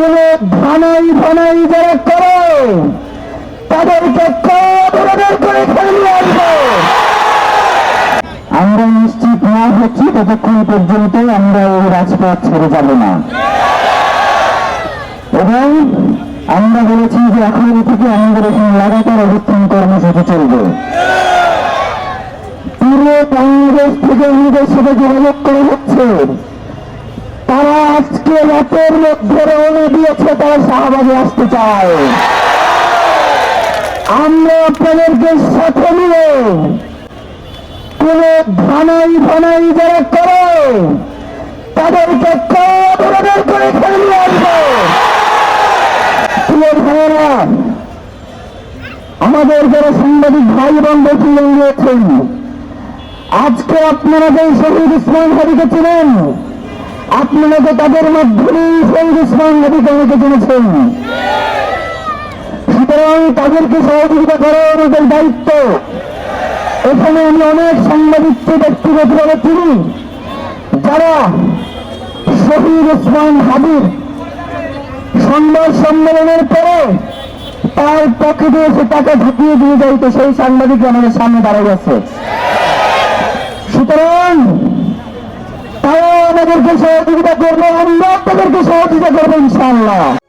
কোন ধানাই ভানাই যারা করে তাদেরকে কবরের করে ফেলে আসব। আমরা নিশ্চিত না হচ্ছি ততক্ষণ পর্যন্ত আমরা এই রাজপথ ছেড়ে যাব না। এবং আমরা বলেছি যে এখন থেকে আমাদের এখানে লাগাতার অবস্থান কর্মসূচি চলবে। পুরো বাংলাদেশ থেকে আমাদের সাথে যোগাযোগ করা হচ্ছে। আজকে রাতের মধ্যে রওনা দিয়েছে তারা শাহবাগে আসতে চায়। আমরা আপনাদেরকে সাথে নিয়ে কোন ধানাই ভানাই যারা করে, তাদেরকে কবরের করে ফেলে আসব। প্রিয় ভাইয়েরা, আমাদের যারা সাংবাদিক ভাই বন্ধু রয়েছেন, আজকে আপনারা যে শহীদ ইসলাম হাবিকে ছিলেন আপনারা তো তাদের মাধ্যমেই শহীদ ইসলাম হাবিকে অনেকে চিনেছেন সুতরাং তাদেরকে সহযোগিতা করা আমাদের দায়িত্ব। এখানে আমি অনেক সাংবাদিককে ব্যক্তিগতভাবে চিনি, যারা শহীদ ওসমান হাবিব সংবাদ সম্মেলনের পরে তার পকেটে এসে টাকা ঢুকিয়ে দিয়ে যাইতো, সেই সাংবাদিক আমাদের সামনে দাঁড়িয়ে গেছে সুতরাং আমাদেরকে সহযোগিতা করবে আমরা তাদেরকে সহযোগিতা করব ইনশাআল্লাহ।